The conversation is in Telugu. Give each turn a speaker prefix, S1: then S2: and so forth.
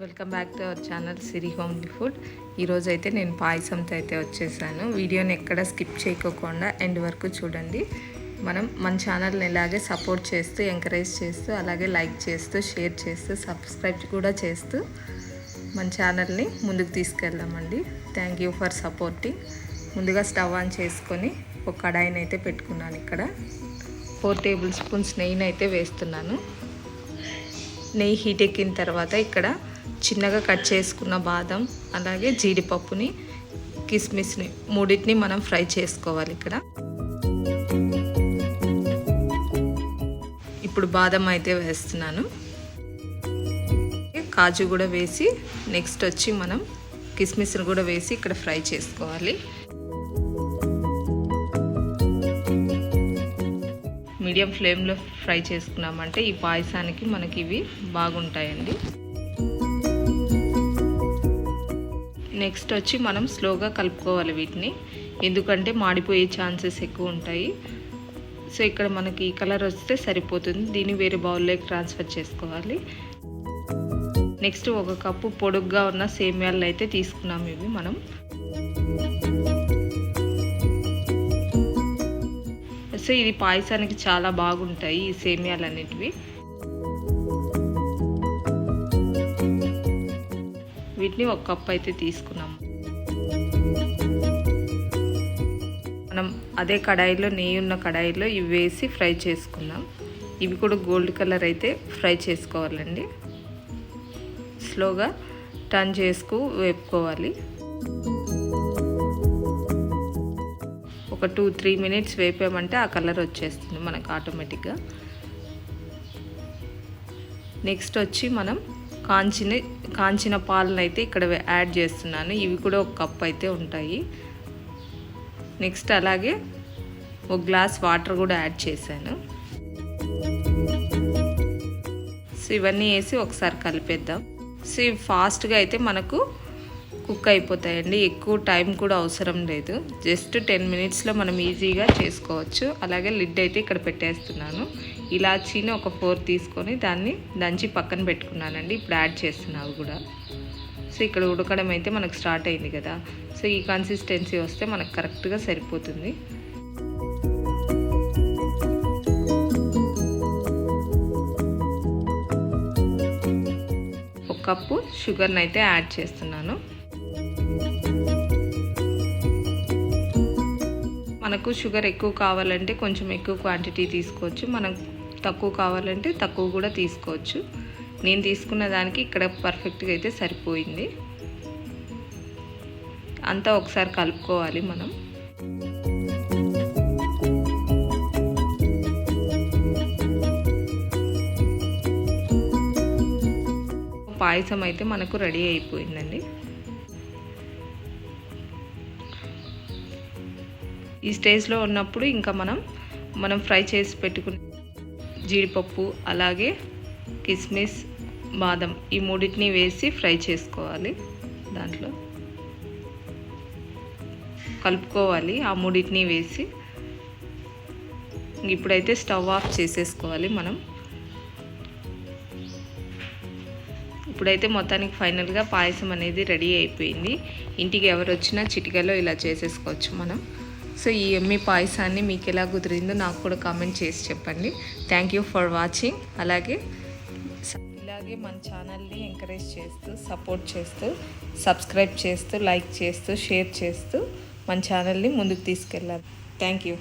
S1: Welcome back to our channel Siri homely food. ఈరోజు అయితే నేను పాయసంతో అయితే వచ్చేసాను. వీడియోని ఎక్కడ స్కిప్ చేయకోకుండా ఎండ్ వరకు చూడండి. మనం మన ఛానల్ని ఇలాగే సపోర్ట్ చేస్తూ ఎంకరేజ్ చేస్తూ అలాగే లైక్ చేస్తూ షేర్ చేస్తూ సబ్స్క్రైబ్ కూడా చేస్తూ మన ఛానల్ని ముందుకు తీసుకెళ్దామండి. Thank you for supporting. ముందుగా స్టవ్ ఆన్ చేసుకొని ఒక కడాయిని అయితే పెట్టుకున్నాను ఇక్కడ. ఫోర్ టేబుల్ స్పూన్స్ నెయ్యిని అయితే వేస్తున్నాను. నెయ్యి హీట్ ఎక్కిన తర్వాత ఇక్కడ చిన్నగా కట్ చేసుకున్న బాదం అలాగే జీడిపప్పుని కిస్మిస్ని మూడింటిని మనం ఫ్రై చేసుకోవాలి ఇక్కడ. ఇప్పుడు బాదం అయితే వేస్తున్నాను. కాజు కూడా వేసి నెక్స్ట్ వచ్చి మనం కిస్మిస్ని కూడా వేసి ఇక్కడ ఫ్రై చేసుకోవాలి. మీడియం ఫ్లేమ్లో ఫ్రై చేసుకున్నామంటే ఈ పాయసానికి మనకి ఇవి బాగుంటాయండి. నెక్స్ట్ వచ్చి మనం స్లోగా కలుపుకోవాలి వీటిని. ఎందుకంటే మాడిపోయే ఛాన్సెస్ ఎక్కువ ఉంటాయి. సో ఇక్కడ మనకి ఈ కలర్ వస్తే సరిపోతుంది. దీన్ని వేరే బౌల్లోకి ట్రాన్స్ఫర్ చేసుకోవాలి. నెక్స్ట్ ఒక కప్పు పొడుగ్గా ఉన్న సేమ్యాలు అయితే తీసుకున్నాం ఇవి మనం. సో ఇది పాయసానికి చాలా బాగుంటాయి ఈ సేమియాలు అనేటివి వీటిని ఒక కప్ అయితే తీసుకున్నాము. మనం అదే కడాయిలో నెయ్యి ఉన్న కడాయిలో ఇవి వేసి ఫ్రై చేసుకుందాం ఇవి కూడా గోల్డ్ కలర్ అయితే ఫ్రై చేసుకోవాలండి. స్లోగా టర్న్ చేసుకు వేపుకోవాలి. ఒక టూ త్రీ మినిట్స్ వేపామంటే ఆ కలర్ వచ్చేస్తుంది మనకు ఆటోమేటిక్గా. నెక్స్ట్ వచ్చి మనం కాంచిన కాంచిన పాలను అయితే ఇక్కడ యాడ్ చేస్తున్నాను. ఇవి కూడా ఒక కప్ అయితే ఉంటాయి. నెక్స్ట్ అలాగే ఒక గ్లాస్ వాటర్ కూడా యాడ్ చేశాను. సో ఇవన్నీ వేసి ఒకసారి కలిపేద్దాం. సో ఇవి ఫాస్ట్గా అయితే మనకు కుక్ అయిపోతాయండి. ఎక్కువ టైం కూడా అవసరం లేదు. జస్ట్ టెన్ మినిట్స్లో మనం ఈజీగా చేసుకోవచ్చు. అలాగే లిడ్ అయితే ఇక్కడ పెట్టేస్తున్నాను. ఇలాచీని ఒక ఫోర్ తీసుకొని దాన్ని దంచి పక్కన పెట్టుకున్నానండి. ఇప్పుడు యాడ్ చేస్తున్నావు కూడా. సో ఇక్కడ ఉడకడం అయితే మనకు స్టార్ట్ అయింది కదా. సో ఈ కన్సిస్టెన్సీ వస్తే మనకు కరెక్ట్గా సరిపోతుంది. ఒక కప్పు షుగర్ని అయితే యాడ్ చేస్తున్నాను. మనకు షుగర్ ఎక్కువ కావాలంటే కొంచెం ఎక్కువ క్వాంటిటీ తీసుకోవచ్చు. మనం తక్కువ కావాలంటే తక్కువ కూడా తీసుకోవచ్చు. నేను తీసుకున్న దానికి ఇక్కడ పర్ఫెక్ట్గా అయితే సరిపోయింది. అంతా ఒకసారి కలుపుకోవాలి మనం. పాయసం అయితే మనకు రెడీ అయిపోయిందండి. ఈ స్టేజ్లో ఉన్నప్పుడు ఇంకా మనం మనం ఫ్రై చేసి పెట్టుకుని జీడిపప్పు అలాగే కిస్మిస్ బాదం ఈ మూడింటిని వేసి ఫ్రై చేసుకోవాలి దాంట్లో. కలుపుకోవాలి ఆ మూడింటిని వేసి. ఇప్పుడైతే స్టవ్ ఆఫ్ చేసేసుకోవాలి మనం. ఇప్పుడైతే మొత్తానికి ఫైనల్గా పాయసం అనేది రెడీ అయిపోయింది. ఇంటికి ఎవరు వచ్చినా చిటికలో ఇలా చేసేసుకోవచ్చు మనం. సో ఈ ఎమ్మి పాయసాన్ని మీకు ఎలా కుదిరిందో నాకు కూడా కామెంట్ చేసి చెప్పండి. థ్యాంక్ యూ ఫర్ వాచింగ్ అలాగే ఇలాగే మన ఛానల్ని ఎంకరేజ్ చేస్తూ సపోర్ట్ చేస్తూ సబ్స్క్రైబ్ చేస్తూ లైక్ చేస్తూ షేర్ చేస్తూ మన ఛానల్ని ముందుకు తీసుకెళ్ళాలి. Thank you